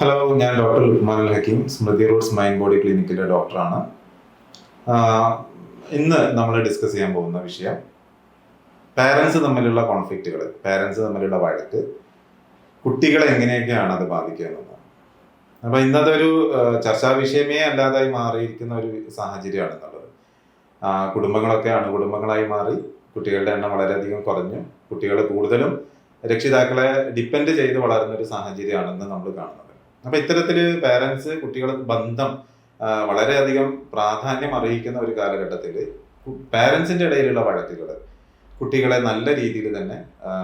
Hello ഞാൻ doctor Luqman Al Hakeem Smriti roots mind body ക്ലിനിക്കിലെ ഡോക്ടറാണ്. ഇന്ന് നമ്മൾ ഡിസ്കസ് ചെയ്യാൻ പോകുന്ന വിഷയം പാരൻസ് തമ്മിലുള്ള കോൺഫ്ലിക്റ്റുകൾ പാരൻസ് തമ്മിലുള്ള വഴക്ക് കുട്ടികളെ എങ്ങനെയൊക്കെയാണ് അത് ബാധിക്കുക എന്നുള്ളത്. അപ്പൊ ഇന്നത്തെ ഒരു ചർച്ചാ വിഷയമേ അല്ലാതായി മാറിയിരിക്കുന്ന ഒരു സാഹചര്യമാണ് എന്നുള്ളത് കുടുംബങ്ങളൊക്കെ അണുകുടുംബങ്ങളായി മാറി കുട്ടികളുടെ എണ്ണം വളരെയധികം കുറഞ്ഞു കുട്ടികൾ കൂടുതലും രക്ഷിതാക്കളെ ഡിപ്പെൻഡ് ചെയ്ത് വളരുന്ന ഒരു സാഹചര്യമാണെന്ന് നമ്മൾ കാണുന്നത്. അപ്പൊ ഇത്തരത്തിൽ പേരൻസ് കുട്ടികളെ ബന്ധം വളരെയധികം പ്രാധാന്യം അറിയിക്കുന്ന ഒരു കാലഘട്ടത്തിൽ പേരൻസിന്റെ ഇടയിലുള്ള വഴക്കുകൾ കുട്ടികളെ നല്ല രീതിയിൽ തന്നെ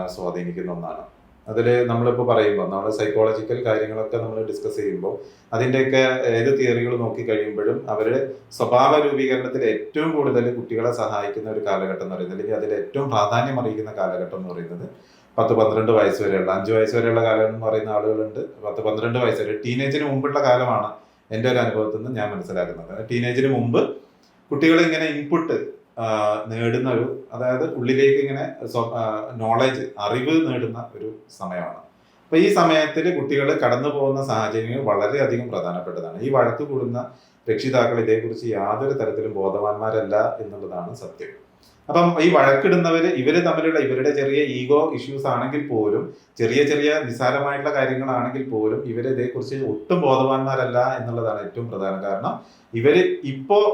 സ്വാധീനിക്കുന്ന ഒന്നാണ്. അതിൽ നമ്മളിപ്പോൾ പറയുമ്പോൾ നമ്മൾ സൈക്കോളജിക്കൽ കാര്യങ്ങളൊക്കെ നമ്മൾ ഡിസ്കസ് ചെയ്യുമ്പോൾ അതിന്റെയൊക്കെ ഏത് തിയറികൾ നോക്കി കഴിയുമ്പോഴും അവരുടെ സ്വഭാവ രൂപീകരണത്തിൽ ഏറ്റവും കൂടുതൽ കുട്ടികളെ സഹായിക്കുന്ന ഒരു കാലഘട്ടം എന്ന് പറയുന്നത് അല്ലെങ്കിൽ അതിൽ ഏറ്റവും പ്രാധാന്യം അറിയിക്കുന്ന കാലഘട്ടം എന്ന് പറയുന്നത് പത്ത് പന്ത്രണ്ട് വയസ്സ് വരെയുള്ള അഞ്ച് വയസ്സ് വരെയുള്ള കാലം എന്ന് പറയുന്ന ആളുകളുണ്ട്. പത്ത് പന്ത്രണ്ട് വയസ്സ് വരെ ടീനേജിന് മുമ്പുള്ള കാലമാണ് എന്റെ ഒരു അനുഭവത്തിൽ നിന്ന് ഞാൻ മനസ്സിലാക്കുന്നത്. ടീനേജിന് മുമ്പ് കുട്ടികൾ ഇങ്ങനെ ഇൻപുട്ട് നേടുന്ന ഒരു അതായത് ഉള്ളിലേക്ക് ഇങ്ങനെ നോളജ് അറിവ് നേടുന്ന ഒരു സമയമാണ്. അപ്പൊ ഈ സമയത്തിൽ കുട്ടികൾ കടന്നു പോകുന്ന സാഹചര്യങ്ങൾ വളരെയധികം പ്രധാനപ്പെട്ടതാണ്. ഈ വഴക്ക് കൂടുന്ന രക്ഷിതാക്കൾ ഇതേക്കുറിച്ച് യാതൊരു തരത്തിലും ബോധവാന്മാരല്ല എന്നുള്ളതാണ് സത്യം. അപ്പം ഈ വഴക്കിടുന്നവർ ഇവർ തമ്മിലുള്ള ഇവരുടെ ചെറിയ ഈഗോ ഇഷ്യൂസ് ആണെങ്കിൽ പോലും ചെറിയ ചെറിയ നിസ്സാരമായിട്ടുള്ള കാര്യങ്ങളാണെങ്കിൽ പോലും ഇവർ ഇതേക്കുറിച്ച് ഒട്ടും ബോധവാന്മാരല്ല എന്നുള്ളതാണ് ഏറ്റവും പ്രധാന. കാരണം ഇവർ ഇപ്പോൾ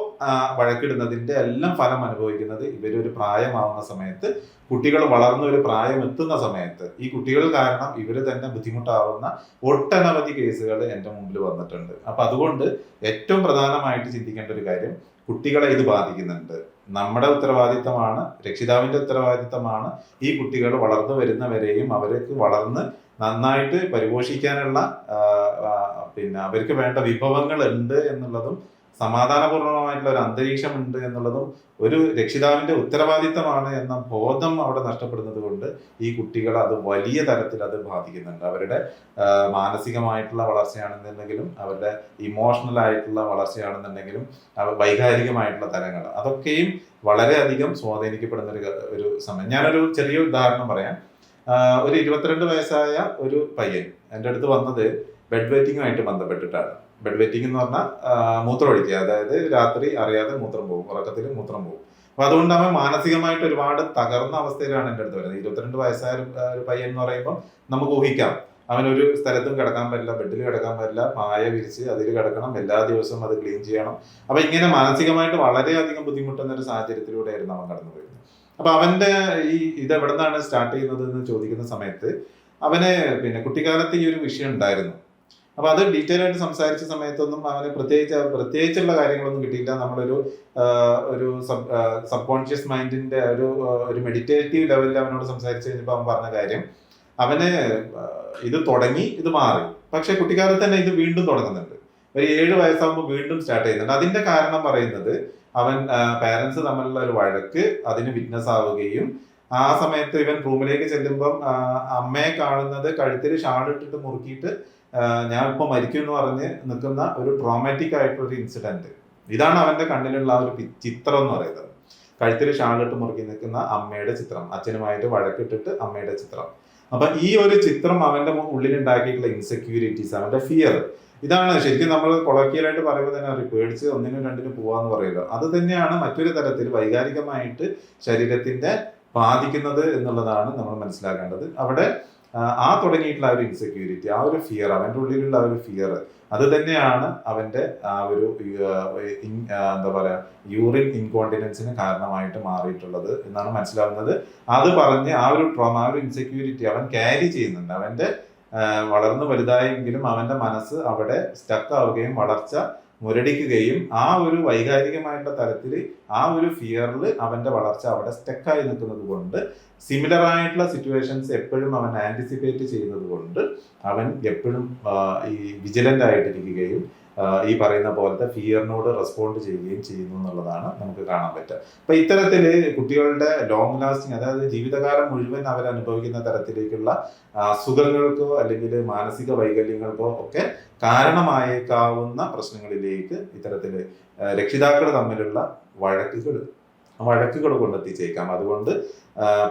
വഴക്കിടുന്നതിന്റെ എല്ലാം ഫലം അനുഭവിക്കുന്നത് ഇവരൊരു പ്രായമാവുന്ന സമയത്ത് കുട്ടികൾ വളർന്ന ഒരു പ്രായം എത്തുന്ന സമയത്ത്. ഈ കുട്ടികൾ കാരണം ഇവർ തന്നെ ബുദ്ധിമുട്ടാവുന്ന ഒട്ടനവധി കേസുകൾ എന്റെ മുമ്പിൽ വന്നിട്ടുണ്ട്. അപ്പം അതുകൊണ്ട് ഏറ്റവും പ്രധാനമായിട്ട് ചിന്തിക്കേണ്ട ഒരു കാര്യം കുട്ടികളെ ഇത് ബാധിക്കുന്നുണ്ട്. നമ്മുടെ ഉത്തരവാദിത്തമാണ് രക്ഷിതാവിന്റെ ഉത്തരവാദിത്തമാണ് ഈ കുട്ടികൾ വളർന്നു വരുന്നവരെയും അവർക്ക് വളർന്ന് നന്നായിട്ട് പരിപോഷിക്കാനുള്ള പിന്നെ അവർക്ക് വേണ്ട വിഭവങ്ങൾ ഉണ്ട് എന്നുള്ളതും സമാധാനപൂർണമായിട്ടുള്ള ഒരു അന്തരീക്ഷമുണ്ട് എന്നുള്ളതും ഒരു രക്ഷിതാവിന്റെ ഉത്തരവാദിത്തമാണ് എന്ന ബോധം അവിടെ നഷ്ടപ്പെടുന്നത് കൊണ്ട് ഈ കുട്ടികൾ അത് വലിയ തരത്തിൽ അത് ബാധിക്കുന്നുണ്ട്. അവരുടെ മാനസികമായിട്ടുള്ള വളർച്ചയാണെന്നുണ്ടെങ്കിലും അവരുടെ ഇമോഷണൽ ആയിട്ടുള്ള വളർച്ചയാണെന്നുണ്ടെങ്കിലും വൈകാരികമായിട്ടുള്ള തരങ്ങൾ അതൊക്കെയും വളരെയധികം സ്വാധീനിക്കപ്പെടുന്ന ഒരു ഒരു സമയം. ഞാനൊരു ചെറിയ ഉദാഹരണം പറയാം. ഒരു ഇരുപത്തിരണ്ട് വയസ്സായ ഒരു പയ്യൻ എന്റെ അടുത്ത് വന്നത് ബെഡ് വെറ്റിങ്ങുമായിട്ട് ബന്ധപ്പെട്ടിട്ടാണ്. ബെഡ് വെറ്റിംഗ് എന്ന് പറഞ്ഞാൽ മൂത്രം ഒഴിക്കുക. അതായത് രാത്രി അറിയാതെ മൂത്രം പോകും ഉറക്കത്തിൽ മൂത്രം പോകും. അപ്പൊ അതുകൊണ്ട് അവൻ മാനസികമായിട്ട് ഒരുപാട് തകർന്ന അവസ്ഥയിലാണ് എന്റെ അടുത്ത് വരുന്നത്. ഇരുപത്തിരണ്ട് വയസ്സായ ഒരു, പയ്യൻ എന്ന് പറയുമ്പോൾ നമുക്ക് ഊഹിക്കാം. അവനൊരു സ്ഥലത്തും കിടക്കാൻ പറ്റില്ല ബെഡിൽ കിടക്കാൻ പറ്റില്ല പായ വിരിച്ച് അതിൽ കിടക്കണം എല്ലാ ദിവസവും അത് ക്ലീൻ ചെയ്യണം. അപ്പൊ ഇങ്ങനെ മാനസികമായിട്ട് വളരെയധികം ബുദ്ധിമുട്ടുന്ന ഒരു സാഹചര്യത്തിലൂടെയായിരുന്നു അവൻ കടന്നു വരുന്നത് അപ്പൊ അവന്റെ ഈ ഇത് എവിടെ നിന്നാണ് സ്റ്റാർട്ട് ചെയ്യുന്നത് എന്ന് ചോദിക്കുന്ന സമയത്ത് അവന് പിന്നെ കുട്ടിക്കാലത്ത് ഈ ഒരു വിഷയം ഉണ്ടായിരുന്നു. അപ്പൊ അത് ഡീറ്റെയിൽ ആയിട്ട് സംസാരിച്ച സമയത്തൊന്നും അവന് പ്രത്യേകിച്ച് പ്രത്യേകിച്ചുള്ള കാര്യങ്ങളൊന്നും കിട്ടിയില്ല. നമ്മളൊരു ഒരു സബ് കോൺഷ്യസ് മൈൻഡിന്റെ ഒരു ഒരു മെഡിറ്റേറ്റീവ് ലെവലിൽ അവനോട് സംസാരിച്ചു കഴിഞ്ഞപ്പോൾ അവൻ പറഞ്ഞ കാര്യം അവന് ഇത് തുടങ്ങി ഇത് മാറി. പക്ഷെ കുട്ടിക്കാലത്ത് തന്നെ ഇത് വീണ്ടും തുടങ്ങുന്നുണ്ട്. ഒരു ഏഴ് വയസ്സാകുമ്പോൾ വീണ്ടും സ്റ്റാർട്ട് ചെയ്യുന്നുണ്ട്. അതിന്റെ കാരണം പറയുന്നത് അവൻ പാരന്റ്സ് തമ്മിലുള്ള ഒരു വഴക്ക് അതിന് വിറ്റ്നസ് ആവുകയും ആ സമയത്ത് ഇവൻ റൂമിലേക്ക് ചെല്ലുമ്പം അമ്മയെ കാണുന്നത് കഴുത്തിൽ ഷാൾ ഇട്ടിട്ട് മുറുക്കിയിട്ട് ഞാൻ ഇപ്പൊ മരിക്കും എന്ന് പറഞ്ഞ് നിൽക്കുന്ന ഒരു ട്രോമാറ്റിക് ആയിട്ടുള്ള ഒരു ഇൻസിഡന്റ് ഇതാണ് അവന്റെ കണ്ണിലുള്ള ആ ഒരു ചിത്രം എന്ന് പറയുന്നത്. കഴുത്തിൽ ഷാളിട്ട് മുറുക്കി നിൽക്കുന്ന അമ്മയുടെ ചിത്രം. അച്ഛനുമായിട്ട് വഴക്കിട്ടിട്ട് അമ്മയുടെ ചിത്രം. അപ്പൊ ഈ ഒരു ചിത്രം അവന്റെ ഉള്ളിൽ ഉണ്ടാക്കിയിട്ടുള്ള ഇൻസെക്യൂരിറ്റീസ് അവന്റെ ഫിയർ ഇതാണ് ശരിക്കും നമ്മൾ കൊളക്കിയലായിട്ട് പറയുമ്പോൾ തന്നെ അറിയും പേടിച്ച് ഒന്നിനും രണ്ടിനും പോവാന്ന് പറയുമല്ലോ അത് തന്നെയാണ് മറ്റൊരു തരത്തിൽ വൈകാരികമായിട്ട് ശരീരത്തിന്റെ ബാധിക്കുന്നത് എന്നുള്ളതാണ് നമ്മൾ മനസ്സിലാക്കേണ്ടത്. അവിടെ ആ, തുടങ്ങിയിട്ടുള്ള ആ ഒരു ഇൻസെക്യൂരിറ്റി ആ ഒരു ഫിയർ അവന്റെ ഉള്ളിലുള്ള ആ ഒരു ഫിയർ അത് തന്നെയാണ് അവന്റെ ആ ഒരു എന്താ പറയാ യൂറിൻ ഇൻകോണ്ടിനൻസിന് കാരണമായിട്ട് മാറിയിട്ടുള്ളത് എന്നാണ് മനസ്സിലാവുന്നത്. അത് പറഞ്ഞ് ആ ഒരു ട്രോമ ആ ഒരു ഇൻസെക്യൂരിറ്റി അവൻ ക്യാരി ചെയ്യുന്നുണ്ട്. അവന്റെ ആ, വളർന്നു വലുതായെങ്കിലും അവന്റെ മനസ്സ് അവിടെ സ്റ്റക്ക് ആവുകയും വളർച്ച മുരടിക്കുകയും ആ ഒരു വൈകാരികമായിട്ടുള്ള തലത്തിൽ ആ ഒരു ഫിയറിൽ അവന്റെ വളർച്ച അവിടെ സ്റ്റെക്കായി നിൽക്കുന്നത് കൊണ്ട് സിമിലർ ആയിട്ടുള്ള സിറ്റുവേഷൻസ് എപ്പോഴും അവൻ ആന്റിസിപ്പേറ്റ് ചെയ്യുന്നത് കൊണ്ട് അവൻ എപ്പോഴും ഈ വിജിലന്റ് ആയിട്ടിരിക്കുകയും ഈ പറയുന്ന പോലത്തെ ഫിയറിനോട് റെസ്പോണ്ട് ചെയ്യുകയും ചെയ്യുന്നു എന്നുള്ളതാണ് നമുക്ക് കാണാൻ പറ്റുക. അപ്പൊ ഇത്തരത്തിൽ കുട്ടികളുടെ ലോങ് ലാസ്റ്റിംഗ് അതായത് ജീവിതകാലം മുഴുവൻ അവർ അനുഭവിക്കുന്ന തരത്തിലേക്കുള്ള അസുഖങ്ങൾക്കോ അല്ലെങ്കിൽ മാനസിക വൈകല്യങ്ങൾക്കോ ഒക്കെ കാരണമായേക്കാവുന്ന പ്രശ്നങ്ങളിലേക്ക് ഇത്തരത്തിൽ രക്ഷിതാക്കൾ തമ്മിലുള്ള വഴക്കുകൾ വഴക്കുകൾ കൊണ്ടെത്തിച്ചേക്കാം. അതുകൊണ്ട്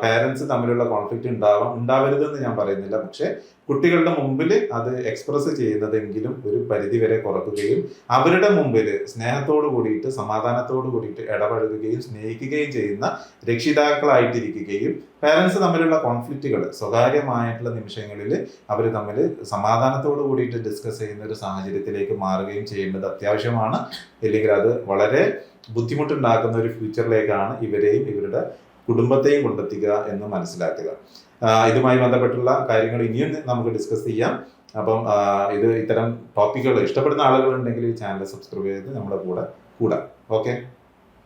പേരൻസ് തമ്മിലുള്ള കോൺഫ്ലിക്റ്റ് ഉണ്ടാവാം ഉണ്ടാവരുതെന്ന് ഞാൻ പറയുന്നില്ല. പക്ഷെ കുട്ടികളുടെ മുമ്പിൽ അത് എക്സ്പ്രസ് ചെയ്യുന്നതെങ്കിലും ഒരു പരിധി വരെ കുറക്കുകയും അവരുടെ മുമ്പിൽ സ്നേഹത്തോട് കൂടിയിട്ട് സമാധാനത്തോട് കൂടിയിട്ട് ഇടപഴകുകയും സ്നേഹിക്കുകയും ചെയ്യുന്ന രക്ഷിതാക്കളായിട്ടിരിക്കുകയും പേരൻസ് തമ്മിലുള്ള കോൺഫ്ലിക്റ്റുകൾ സ്വകാര്യമായിട്ടുള്ള നിമിഷങ്ങളിൽ അവർ തമ്മിൽ സമാധാനത്തോട് കൂടിയിട്ട് ഡിസ്കസ് ചെയ്യുന്ന ഒരു സാഹചര്യത്തിലേക്ക് മാറുകയും ചെയ്യേണ്ടത് അത്യാവശ്യമാണ്. ഇല്ലെങ്കിൽ അത് വളരെ ബുദ്ധിമുട്ടുണ്ടാക്കുന്ന ഒരു ഫ്യൂച്ചറിലേക്കാണ് ഇവരെയും ഇവരുടെ കുടുംബത്തെയും കൊണ്ടെത്തിക്കുക എന്ന് മനസ്സിലാക്കുക. ഇതുമായി ബന്ധപ്പെട്ടുള്ള കാര്യങ്ങൾ ഇനിയും നമുക്ക് ഡിസ്കസ് ചെയ്യാം. അപ്പം ഇത് ഇത്തരം ടോപ്പിക്കുകൾ ഇഷ്ടപ്പെടുന്ന ആളുകളുണ്ടെങ്കിൽ ഈ ചാനൽ സബ്സ്ക്രൈബ് ചെയ്ത് നമ്മുടെ കൂടെ കൂടാം. ഓക്കെ